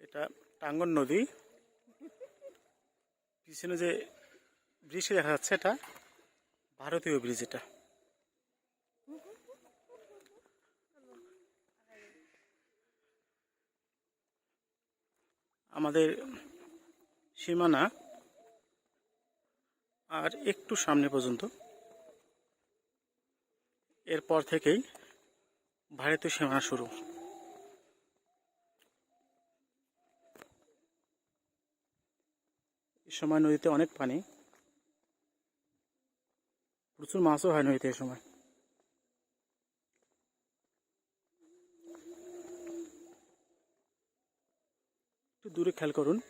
এটা টাঙ্গন নদী। পিছনে যে ব্রিজটি দেখা যাচ্ছে, এটা ভারতীয় ব্রিজ এটা। আমাদের সীমানা আর একটু সামনে পর্যন্ত। এরপর থেকেই ভারতীয় সীমানা শুরু। সময় নদীতে অনেক পানি। প্রচুর মাছও হয় নদীতে এই সময়। একটু দূরে খেয়াল করুন।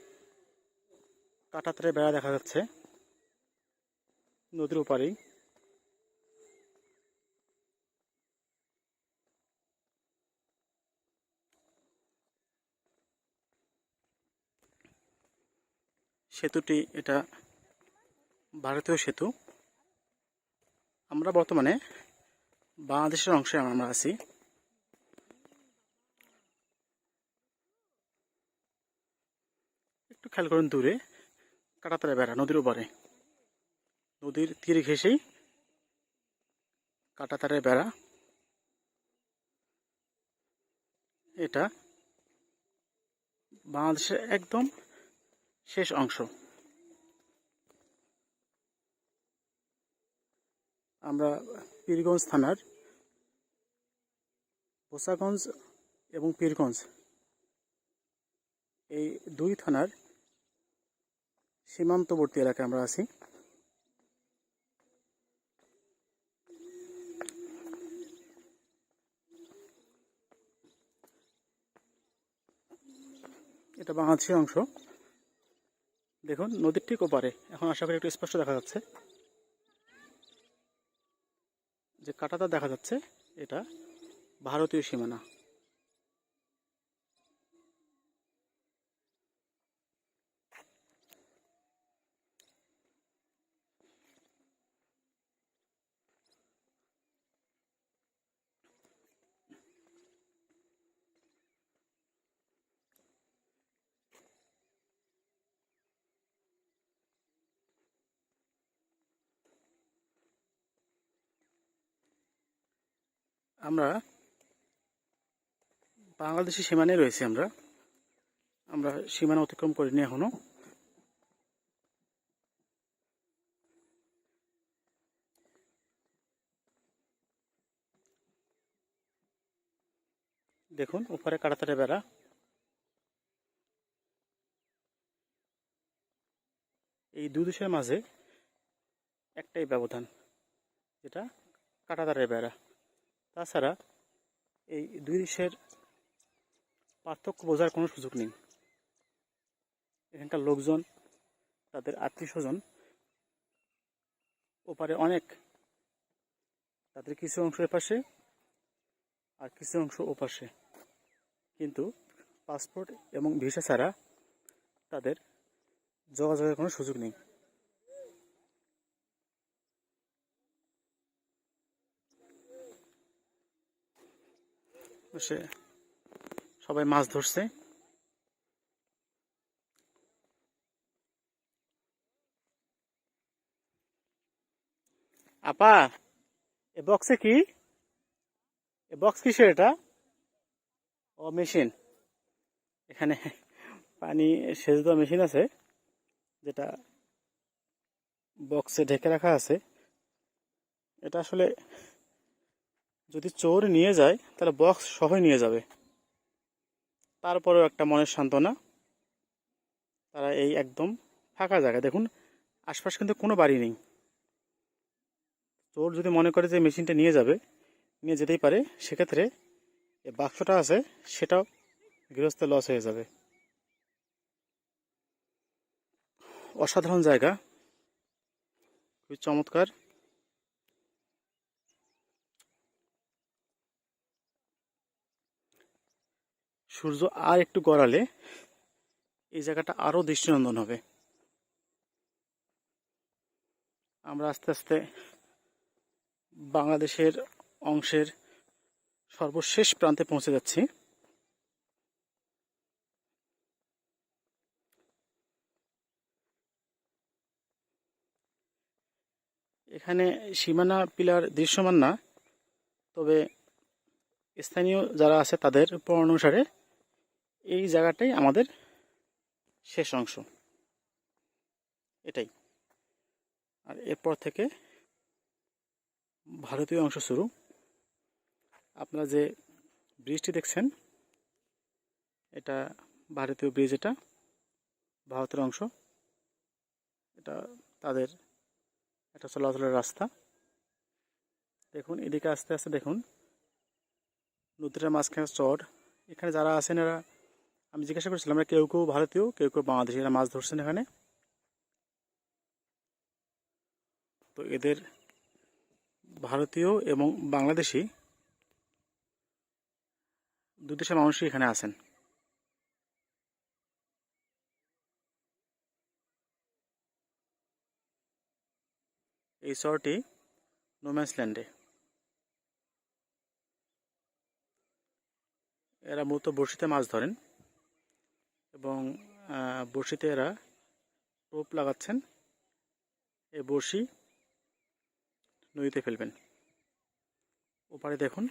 কাটাতারে বেড়া দেখা যাচ্ছে। নদীর ওপারেই। সেতুটি এটা ভারতীয় সেতু। আমরা বর্তমানে বাংলাদেশের অংশে আমরা আছি। একটু খেয়াল করুন দূরে, কাটাতারে বেড়া, নদীর ওপারে। নদীর তীর ঘেঁষেই কাটাতারে বেড়া। এটা বাংলাদেশের একদম শেষ অংশ। আমরা পীরগঞ্জ থানার বোসাগঞ্জ এবং পীরগঞ্জ এই দুই থানার সীমান্তবর্তী এলাকায় আমরা আছি। এটা বাংলাদেশের অংশ। দেখুন, নদীর ঠিক ওপারে। এখন আশা করি একটু স্পষ্ট দেখা যাচ্ছে। যে কাটাতা দেখা যাচ্ছে, এটা ভারতীয় সীমানা। আমরা বাংলাদেশের সীমানায় রয়েছি আমরা। আমরা সীমানা অতিক্রম করিনি এখনও। দেখুন, উপরে কাটাতারে বেড়া। এই দুই দেশের মাঝে একটাই ব্যবধান, যেটা কাটাতারের বেড়া। তাছাড়া এই দুই দেশের পার্থক্য বোঝার কোনো সুযোগ নেই। এখানকার লোকজন, তাদের আত্মীয় স্বজন ওপারে অনেক। তাদের কিছু অংশ এপাশে আর কিছু অংশ ওপাশে। কিন্তু পাসপোর্ট এবং ভিসা ছাড়া তাদের যোগাযোগের কোনো সুযোগ নেই। সে সবাই মাছ ধরছে। আপা, এ বক্সে কি? এ বক্স কিসের এটা? ও মেশিন এখানে পানি, সেচ দেওয়া মেশিন আছে, যেটা বক্সে ঢেকে রাখা আছে। এটা আসলে যদি চোর নিয়ে যায়, তাহলে বক্স সহই নিয়ে যাবে। তারপরেও একটা মনের সান্ত্বনা। তারা এই একদম ফাঁকা জায়গা দেখুন, আশপাশ কিন্তু কোনো বাড়ি নেই। চোর যদি মনে করে যে মেশিনটা নিয়ে যাবে, নিয়ে যেতেই পারে, সেক্ষেত্রে যে বাক্সটা আছে, সেটাও গৃহস্থ লস হয়ে যাবে। অসাধারণ জায়গা। খুবই চমৎকার। সূর্য আর একটু গড়ালে এই জায়গাটা আরও দৃষ্টিনন্দন হবে। আমরা আস্তে আস্তে বাংলাদেশের অংশের সর্বশেষ প্রান্তে পৌঁছে যাচ্ছি। এখানে সীমানা পিলার দৃশ্যমান না, তবে স্থানীয় যারা আছে তাদের পর অনুসারে এই জায়গাটাই আমাদের শেষ অংশ। এটাই। আর এরপর থেকে ভারতীয় অংশ শুরু। আপনারা যে ব্রিজটি দেখছেন, এটা ভারতীয় ব্রিজ, এটা ভারতের অংশ। এটা তাদের একটা চলাচলের রাস্তা। দেখুন, এদিকে আস্তে আস্তে দেখুন, নদীটার মাঝখানে চর। এখানে যারা আছেন, এরা আমি জিজ্ঞাসা করেছিলাম কেউ কেউ ভারতীয়, কেউ কেউ বাংলাদেশি এরা মাছ ধরছেন এখানে? তো এদের ভারতীয় এবং বাংলাদেশি দু দেশের মানুষই এখানে আছেন। এই শহরটি নোম্যান্সল্যান্ডে এরা মূলত বড়শিতে মাছ ধরেন। এবং বড়শিতে এরা টোপ লাগাচ্ছেন। এ বড়শি নদীতে ফেলবেন। ওপারে দেখুন,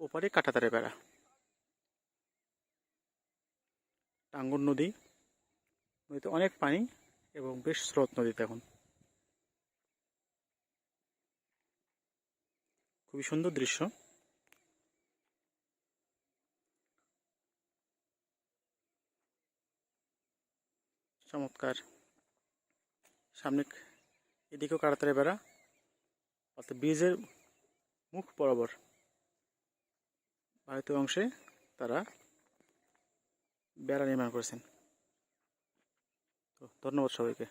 ওপারে কাটাতারে বেড়া। টাঙ্গন নদী, নদীতে অনেক পানি এবং বেশ স্রোত নদীতে এখন খুবই সুন্দর দৃশ্য। চমৎকার সামনে এদিকেও কাড়াতাড়ি বেড়া। অর্থাৎ ব্রিজের মুখ বরাবর ভারতীয় অংশে তারা বেড়া নির্মাণ করেছেন। তো ধন্যবাদ সবাইকে।